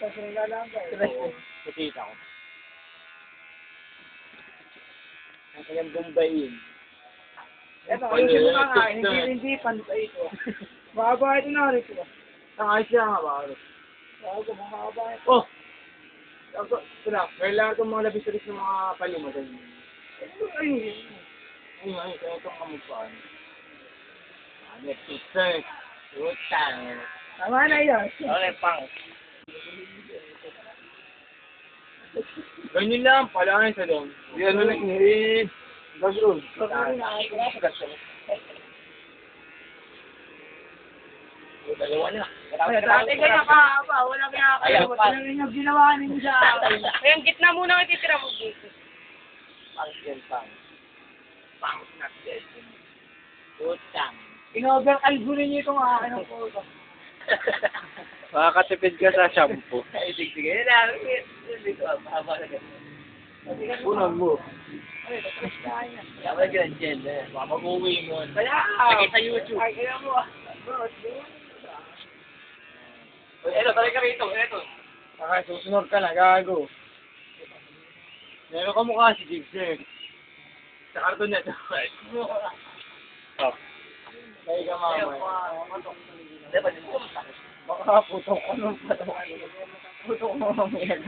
Kasi lang ka Oo. Nakita ko. Ang kanyang Bombayin. Ito, ayusin mo nga nga, hindi, hindi ito. Mahaba na rin ito. Ang siya nga. Oh! Ako, na. Kailangan itong mga ng mga palima. Ganyan. Ayun. Ayun, ayun. Kaya itong kamukhaan. Ano, pizza. Tama na yun. Okay, pang. Ganyan lang, pala sa doon. Yan na eh. Gasol. Dalawa na. Dati kaya kahaba, wala kaya kaya. Wala yung ginawa ninyo akin. Ayun, gitna muna ang ititira mo dito. Pang yan, pang. Pang na yan. Utang. In-over algo ninyo itong ng photo. Makakatipid ka sa shampoo. Ay, sige. Lang. Ganun. Punan mo. Dyan, eh. Baka mag-uwi mo. Kaya, Lagay sa YouTube. Ay, kaya mo. Eto, tali ka rito, eto. Saka susunod ka na, gago. Meron ka mukha si Jigs eh. Sa karton na ito. Oh. Kaya ka mamaya. Baka 他不懂我们不懂不懂